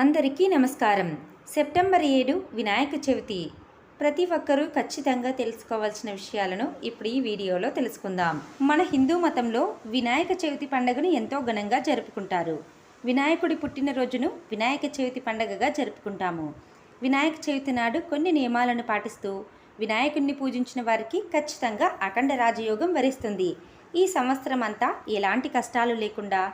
అందరికీ నమస్కారం. సెప్టెంబర్ ఏడు వినాయక చవితి. ప్రతి ఒక్కరూ ఖచ్చితంగా తెలుసుకోవాల్సిన విషయాలను ఇప్పుడు ఈ వీడియోలో తెలుసుకుందాం. మన హిందూ మతంలో వినాయక చవితి పండుగను ఎంతో ఘనంగా జరుపుకుంటారు. వినాయకుడి పుట్టినరోజును వినాయక చవితి పండుగగా జరుపుకుంటాము. వినాయక చవితి నాడు కొన్ని నియమాలను పాటిస్తూ వినాయకుడిని పూజించిన వారికి ఖచ్చితంగా అఖండ రాజయోగం వరిస్తుంది. ఈ సంవత్సరం అంతా ఎలాంటి కష్టాలు లేకుండా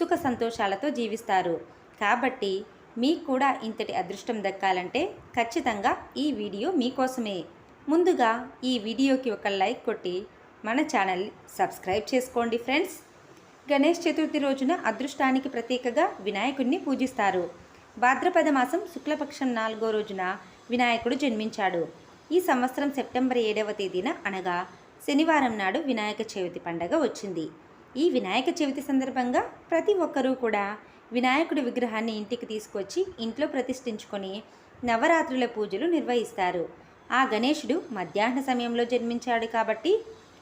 సుఖ సంతోషాలతో జీవిస్తారు. కాబట్టి మీకు కూడా ఇంతటి అదృష్టం దక్కాలంటే ఖచ్చితంగా ఈ వీడియో మీకోసమే. ముందుగా ఈ వీడియోకి ఒక లైక్ కొట్టి మన ఛానల్ సబ్స్క్రైబ్ చేసుకోండి ఫ్రెండ్స్. గణేష్ చతుర్థి రోజున అదృష్టానికి ప్రతీకగా వినాయకుడిని పూజిస్తారు. భాద్రపద మాసం శుక్లపక్షం నాలుగో రోజున వినాయకుడు జన్మించాడు. ఈ సంవత్సరం సెప్టెంబర్ ఏడవ తేదీన అనగా శనివారం నాడు వినాయక చవితి పండగ వచ్చింది. ఈ వినాయక చవితి సందర్భంగా ప్రతి ఒక్కరూ కూడా వినాయకుడి విగ్రహాన్ని ఇంటికి తీసుకొచ్చి ఇంట్లో ప్రతిష్ఠించుకొని నవరాత్రుల పూజలు నిర్వహిస్తారు. ఆ గణేశుడు మధ్యాహ్న సమయంలో జన్మించాడు కాబట్టి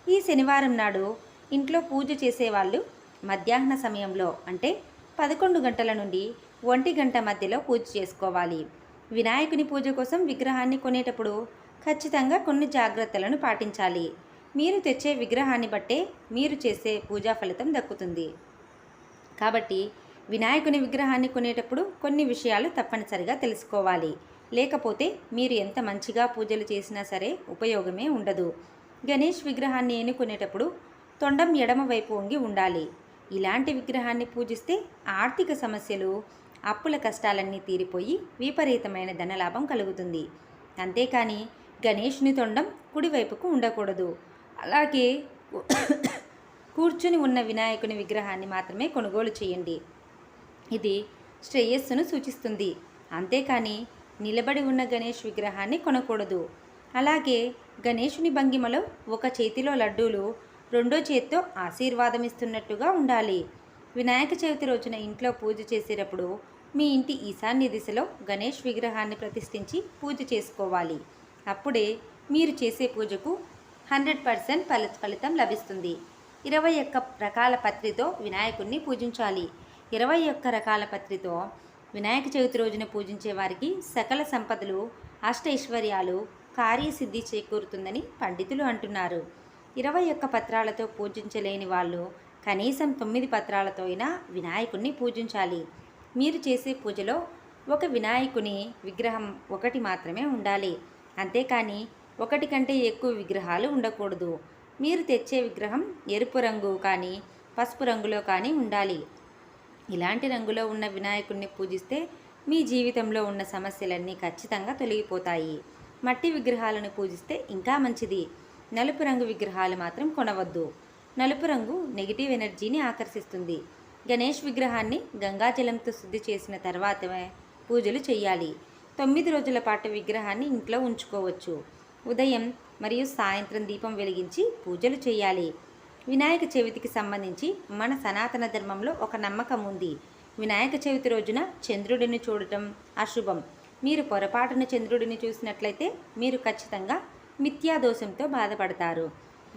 ఈ శనివారం నాడు ఇంట్లో పూజ చేసేవాళ్ళు మధ్యాహ్న సమయంలో అంటే పదకొండు గంటల నుండి ఒంటి గంట మధ్యలో పూజ చేసుకోవాలి. వినాయకుని పూజ కోసం విగ్రహాన్ని కొనేటప్పుడు ఖచ్చితంగా కొన్ని జాగ్రత్తలను పాటించాలి. మీరు తెచ్చే విగ్రహాన్ని బట్టే మీరు చేసే పూజా ఫలితం దక్కుతుంది. కాబట్టి వినాయకుని విగ్రహాన్ని కొనేటప్పుడు కొన్ని విషయాలు తప్పనిసరిగా తెలుసుకోవాలి. లేకపోతే మీరు ఎంత మంచిగా పూజలు చేసినా సరే ఉపయోగమే ఉండదు. గణేష్ విగ్రహాన్ని ఎన్నుకునేటప్పుడు తొండం ఎడమ వైపు వంగి ఉండాలి. ఇలాంటి విగ్రహాన్ని పూజిస్తే ఆర్థిక సమస్యలు అప్పుల కష్టాలన్నీ తీరిపోయి విపరీతమైన ధనలాభం కలుగుతుంది. అంతేకాని గణేష్ని తొండం కుడివైపుకు ఉండకూడదు. అలాగే కూర్చుని ఉన్న వినాయకుని విగ్రహాన్ని మాత్రమే కొనుగోలు చేయండి. ఇది శ్రేయస్సును సూచిస్తుంది. అంతేకాని నిలబడి ఉన్న గణేష్ విగ్రహాన్ని కొనకూడదు. అలాగే గణేషుని భంగిమలో ఒక చేతిలో లడ్డూలు రెండో చేత్తో ఆశీర్వాదం ఇస్తున్నట్టుగా ఉండాలి. వినాయక చవితి రోజున ఇంట్లో పూజ చేసేటప్పుడు మీ ఇంటి ఈశాన్య దిశలో గణేష్ విగ్రహాన్ని ప్రతిష్ఠించి పూజ చేసుకోవాలి. అప్పుడే మీరు చేసే పూజకు హండ్రెడ్ పర్సెంట్ ఫలి ఫలితం లభిస్తుంది. ఇరవై ఒక్క రకాల పత్రితో వినాయకుణ్ణి పూజించాలి. ఇరవై ఒక్క రకాల పత్రితో వినాయక చవితి రోజున పూజించే వారికి సకల సంపదలు అష్టైశ్వర్యాలు కార్యసిద్ధి చేకూరుతుందని పండితులు అంటున్నారు. ఇరవై ఒక్క పత్రాలతో పూజించలేని వాళ్ళు కనీసం తొమ్మిది పత్రాలతో అయినా వినాయకుణ్ణి పూజించాలి. మీరు చేసే పూజలో ఒక వినాయకుని విగ్రహం ఒకటి మాత్రమే ఉండాలి. అంతేకాని ఒకటి కంటే ఎక్కువ విగ్రహాలు ఉండకూడదు. మీరు తెచ్చే విగ్రహం ఎరుపు రంగు కానీ పసుపు రంగులో కానీ ఉండాలి. ఇలాంటి రంగులో ఉన్న వినాయకుడిని పూజిస్తే మీ జీవితంలో ఉన్న సమస్యలన్నీ ఖచ్చితంగా తొలగిపోతాయి. మట్టి విగ్రహాలను పూజిస్తే ఇంకా మంచిది. నలుపు రంగు విగ్రహాలు మాత్రం కొనవద్దు. నలుపు రంగు నెగిటివ్ ఎనర్జీని ఆకర్షిస్తుంది. గణేష్ విగ్రహాన్ని గంగాజలంతో శుద్ధి చేసిన తర్వాతమే పూజలు చేయాలి తొమ్మిది రోజుల పాటు విగ్రహాన్ని ఇంట్లో ఉంచుకోవచ్చు. ఉదయం మరియు సాయంత్రం దీపం వెలిగించి పూజలు చేయాలి వినాయక చవితికి సంబంధించి మన సనాతన ధర్మంలో ఒక నమ్మకం ఉంది. వినాయక చవితి రోజున చంద్రుడిని చూడటం అశుభం. మీరు పొరపాటున చంద్రుడిని చూసినట్లయితే మీరు ఖచ్చితంగా మిథ్యాదోషంతో బాధపడతారు.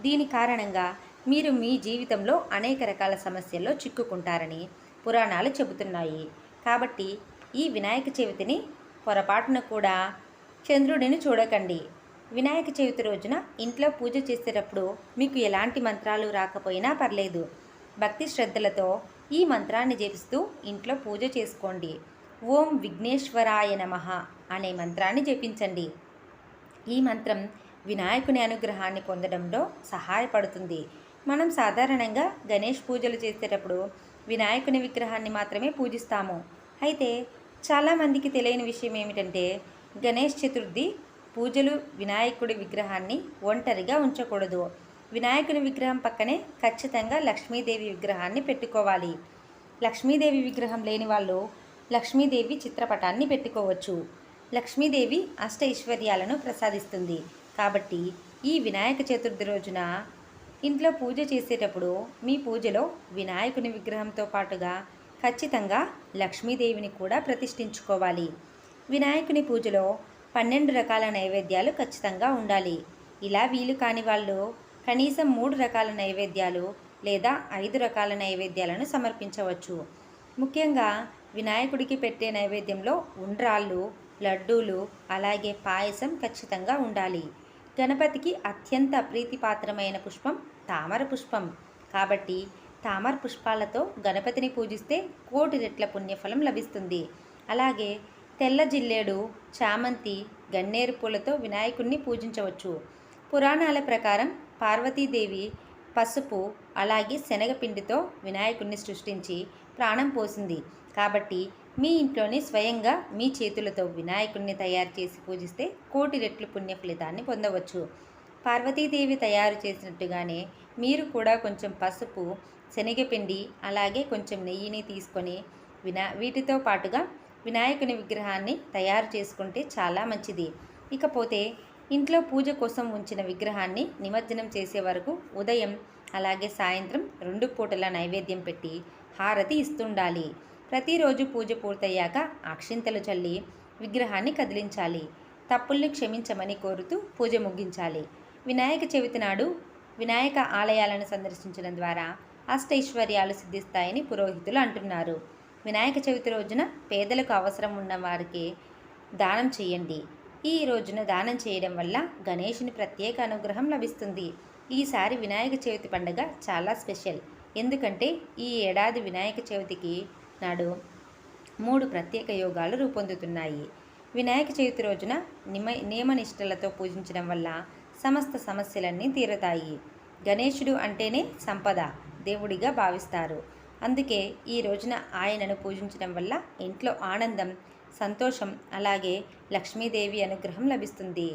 దీని కారణంగా మీరు మీ జీవితంలో అనేక రకాల సమస్యల్లో చిక్కుకుంటారని పురాణాలు చెబుతున్నాయి. కాబట్టి ఈ వినాయక చవితిని పొరపాటున కూడా చంద్రుడిని చూడకండి. వినాయక చవితి రోజున ఇంట్లో పూజ చేసేటప్పుడు మీకు ఎలాంటి మంత్రాలు రాకపోయినా పర్లేదు. భక్తి శ్రద్ధలతో ఈ మంత్రాన్ని జపిస్తూ ఇంట్లో పూజ చేసుకోండి. ఓం విఘ్నేశ్వరాయ నమః అనే మంత్రాన్ని జపించండి. ఈ మంత్రం వినాయకుని అనుగ్రహాన్ని పొందడంలో సహాయపడుతుంది. మనం సాధారణంగా గణేష్ పూజలు చేసేటప్పుడు వినాయకుని విగ్రహాన్ని మాత్రమే పూజిస్తాము. అయితే చాలామందికి తెలియని విషయం ఏమిటంటే గణేష్ చతుర్థి పూజలు వినాయకుడి విగ్రహాన్ని ఒంటరిగా ఉంచకూడదు. వినాయకుని విగ్రహం పక్కనే ఖచ్చితంగా లక్ష్మీదేవి విగ్రహాన్ని పెట్టుకోవాలి. లక్ష్మీదేవి విగ్రహం లేని వాళ్ళు లక్ష్మీదేవి చిత్రపటాన్ని పెట్టుకోవచ్చు. లక్ష్మీదేవి అష్ట ఐశ్వర్యాలను ప్రసాదిస్తుంది. కాబట్టి ఈ వినాయక చతుర్థి రోజున ఇంట్లో పూజ చేసేటప్పుడు మీ పూజలో వినాయకుని విగ్రహంతో పాటుగా ఖచ్చితంగా లక్ష్మీదేవిని కూడా ప్రతిష్ఠించుకోవాలి. వినాయకుని పూజలో పన్నెండు రకాల నైవేద్యాలు ఖచ్చితంగా ఉండాలి. ఇలా వీలు కాని వాళ్ళు కనీసం మూడు రకాల నైవేద్యాలు లేదా ఐదు రకాల నైవేద్యాలను సమర్పించవచ్చు. ముఖ్యంగా వినాయకుడికి పెట్టే నైవేద్యంలో ఉండ్రాళ్ళు లడ్డూలు అలాగే పాయసం ఖచ్చితంగా ఉండాలి. గణపతికి అత్యంత ప్రీతిపాత్రమైన పుష్పం తామర పుష్పం. కాబట్టి తామర పుష్పాలతో గణపతిని పూజిస్తే కోటి రెట్ల పుణ్యఫలం లభిస్తుంది. అలాగే తెల్ల జిల్లేడు చామంతి గన్నేరు పూలతో వినాయకుడిని పూజించవచ్చు. పురాణాల ప్రకారం పార్వతీదేవి పసుపు అలాగే శనగపిండితో వినాయకుడిని సృష్టించి ప్రాణం పోసింది. కాబట్టి మీ ఇంట్లోనే స్వయంగా మీ చేతులతో వినాయకుడిని తయారు చేసి పూజిస్తే కోటి రెట్లు పుణ్య ఫలితాన్ని పొందవచ్చు. పార్వతీదేవి తయారు చేసినట్టుగానే మీరు కూడా కొంచెం పసుపు శనగపిండి అలాగే కొంచెం నెయ్యిని తీసుకొని వినా వీటితో పాటుగా వినాయకుని విగ్రహాన్ని తయారు చేసుకుంటే చాలా మంచిది. ఇకపోతే ఇంట్లో పూజ కోసం ఉంచిన విగ్రహాన్ని నిమజ్జనం చేసే వరకు ఉదయం అలాగే సాయంత్రం రెండు పూటల నైవేద్యం పెట్టి హారతి ఇస్తుండాలి. ప్రతిరోజు పూజ పూర్తయ్యాక అక్షింతలు చల్లి విగ్రహాన్ని కదిలించాలి. తప్పుల్ని క్షమించమని కోరుతూ పూజ ముగించాలి. వినాయక చవితి నాడు వినాయక ఆలయాలను సందర్శించడం ద్వారా అష్టైశ్వర్యాలు సిద్ధిస్తాయని పురోహితులు అంటున్నారు. వినాయక చవితి రోజున పేదలకు అవసరం ఉన్న వారికి దానం చేయండి. ఈ రోజున దానం చేయడం వల్ల గణేషుని ప్రత్యేక అనుగ్రహం లభిస్తుంది. ఈసారి వినాయక చవితి పండుగ చాలా స్పెషల్. ఎందుకంటే ఈ ఏడాది వినాయక చవితికి నాడు మూడు ప్రత్యేక యోగాలు రూపొందుతున్నాయి. వినాయక చవితి రోజున నిమ నియమనిష్టలతో పూజించడం వల్ల సమస్త సమస్యలన్నీ తీరతాయి. గణేశుడు అంటేనే సంపద దేవుడిగా భావిస్తారు. అందుకే ఈ రోజున ఆయనను పూజించడం వల్ల ఇంట్లో ఆనందం సంతోషం అలాగే లక్ష్మీదేవి అనుగ్రహం లభిస్తుంది.